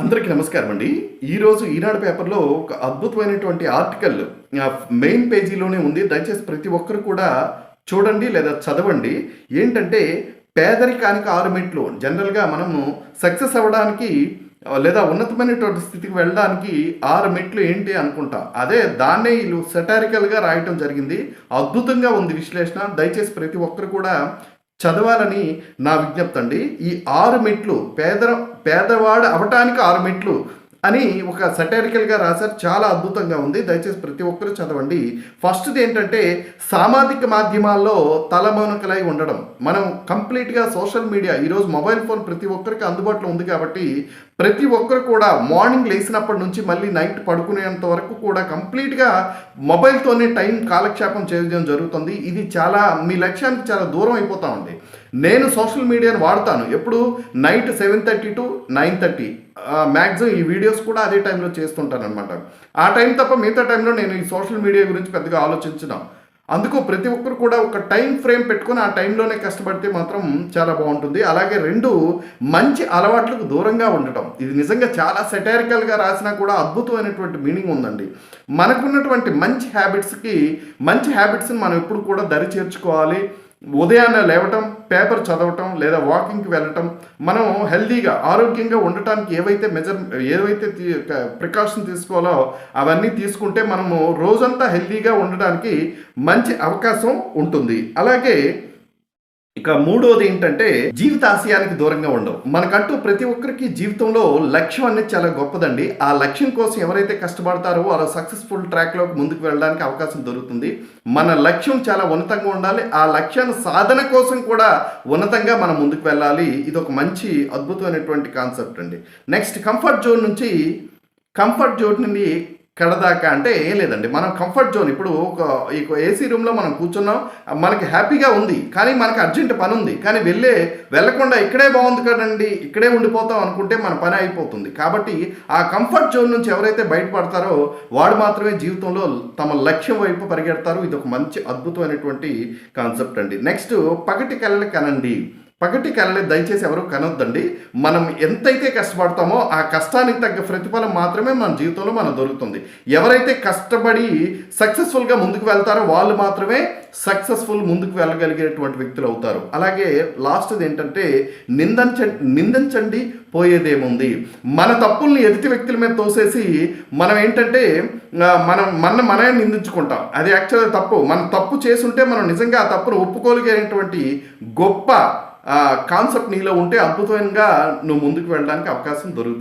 అందరికీ నమస్కారం అండి. ఈరోజు ఈనాడు పేపర్లో ఒక అద్భుతమైనటువంటి ఆర్టికల్ మెయిన్ పేజీలోనే ఉంది. దయచేసి ప్రతి ఒక్కరు కూడా చూడండి లేదా చదవండి. ఏంటంటే పేదరికానికి ఆరు మెట్లు. జనరల్గా మనము సక్సెస్ అవ్వడానికి లేదా ఉన్నతమైనటువంటి స్థితికి వెళ్ళడానికి ఆరు మెట్లు ఏంటి అనుకుంటాం. అదే దాన్నే వీళ్ళు సెటారికల్గా రాయటం జరిగింది. అద్భుతంగా ఉంది విశ్లేషణ. దయచేసి ప్రతి ఒక్కరు కూడా చదవాలని నా విజ్ఞప్తి అండి. ఈ ఆరు మెట్లు పేద పేదవాడు అవటానికి ఆరు మెట్లు అని ఒక సటారికల్గా రాశారు. చాలా అద్భుతంగా ఉంది. దయచేసి ప్రతి ఒక్కరూ చదవండి. ఫస్ట్ది ఏంటంటే సామాజిక మాధ్యమాల్లో తలమౌనకలై ఉండడం. మనం కంప్లీట్గా సోషల్ మీడియా ఈరోజు మొబైల్ ఫోన్ ప్రతి ఒక్కరికి అందుబాటులో ఉంది కాబట్టి ప్రతి ఒక్కరు కూడా మార్నింగ్ లేచినప్పటి నుంచి మళ్ళీ నైట్ పడుకునేంత వరకు కూడా కంప్లీట్గా మొబైల్తోనే టైం కాలక్షేపం చేయడం జరుగుతుంది. ఇది చాలా మీ లక్ష్యానికి చాలా దూరం అయిపోతూ ఉంది. నేను సోషల్ మీడియాను వాడతాను. ఎప్పుడు? Night seven thirty to nine thirty. Maximum ఈ వీడియోస్ కూడా అదే టైంలో చేస్తుంటాను అనమాట ఆ టైం తప్ప మిగతా టైంలో నేను ఈ సోషల్ మీడియా గురించి పెద్దగా ఆలోచించిన. అందుకు ప్రతి ఒక్కరు కూడా ఒక టైం ఫ్రేమ్ పెట్టుకొని ఆ టైంలోనే కష్టపడితే మాత్రం చాలా బాగుంటుంది. అలాగే రెండు మంచి అలవాట్లకు దూరంగా ఉండటం. ఇది నిజంగా చాలా సెటారికల్గా రాసినా కూడా అద్భుతమైనటువంటి మీనింగ్ ఉందండి. మనకున్నటువంటి మంచి హ్యాబిట్స్కి మంచి హ్యాబిట్స్ని మనం ఎప్పుడు కూడా దరి చేర్చుకోవాలి ఉదయాన్నే లేవటం పేపర్ చదవటం లేదా వాకింగ్కి వెళ్ళటం మనం హెల్దీగా ఆరోగ్యంగా ఉండటానికి ఏవైతే మెజర్ ఏవైతే ప్రికాషన్ తీసుకోవాలో అవన్నీ తీసుకుంటే మనము రోజంతా హెల్దీగా ఉండడానికి మంచి అవకాశం ఉంటుంది. అలాగే ఇక మూడోది ఏంటంటే జీవిత ఆశయానికి దూరంగా ఉండవు. మనకంటూ ప్రతి ఒక్కరికి జీవితంలో లక్ష్యం అనేది చాలా గొప్పదండి. ఆ లక్ష్యం కోసం ఎవరైతే కష్టపడతారో వారు సక్సెస్ఫుల్ ట్రాక్లోకి ముందుకు వెళ్ళడానికి అవకాశం దొరుకుతుంది. మన లక్ష్యం చాలా ఉన్నతంగా ఉండాలి. ఆ లక్ష్యాన్ని సాధన కోసం కూడా ఉన్నతంగా మనం ముందుకు వెళ్ళాలి. ఇది ఒక మంచి అద్భుతమైనటువంటి కాన్సెప్ట్ అండి. నెక్స్ట్ కంఫర్ట్ జోన్ నుంచి కంఫర్ట్ జోన్ నుండి కడదాకా అంటే ఏం లేదండి. మనం కంఫర్ట్ జోన్ ఇప్పుడు ఒక ఈ ఏసీ రూమ్లో మనం కూర్చున్నాం మనకి హ్యాపీగా ఉంది కానీ మనకి అర్జెంట్ పని ఉంది. కానీ వెళ్ళే వెళ్ళకుండా ఇక్కడే బాగుంది కదండి ఇక్కడే ఉండిపోతాం అనుకుంటే మన పని అయిపోతుంది. కాబట్టి ఆ కంఫర్ట్ జోన్ నుంచి ఎవరైతే బయటపడతారో వాడు మాత్రమే జీవితంలో తమ లక్ష్యం వైపు పరిగెడతారు. ఇది ఒక మంచి అద్భుతమైనటువంటి కాన్సెప్ట్ అండి. నెక్స్ట్ పగటి కళ్ళని కనండి. పగటి కళ్ళని దయచేసి ఎవరు కనొద్దండి. మనం ఎంతైతే కష్టపడతామో ఆ కష్టానికి తగ్గ ప్రతిఫలం మాత్రమే మన జీవితంలో మనకు దొరుకుతుంది. ఎవరైతే కష్టపడి సక్సెస్ఫుల్గా ముందుకు వెళ్తారో వాళ్ళు మాత్రమే సక్సెస్ఫుల్ ముందుకు వెళ్ళగలిగేటువంటి వ్యక్తులు అవుతారు. అలాగే లాస్ట్ది ఏంటంటే నిందించ నిందించండి పోయేదేముంది? మన తప్పుల్ని ఎదుటి వ్యక్తుల మీద తోసేసి మనం ఏంటంటే మనం మన మనమే నిందించుకుంటాం. అది యాక్చువల్గా తప్పు. మనం తప్పు చేసుంటే మనం నిజంగా ఆ తప్పును ఒప్పుకోగలిగేటువంటి గొప్ప కాన్సెప్ట్ నీలో ఉంటే అద్భుతంగా నువ్వు ముందుకు వెళ్ళడానికి అవకాశం దొరుకుతుంది.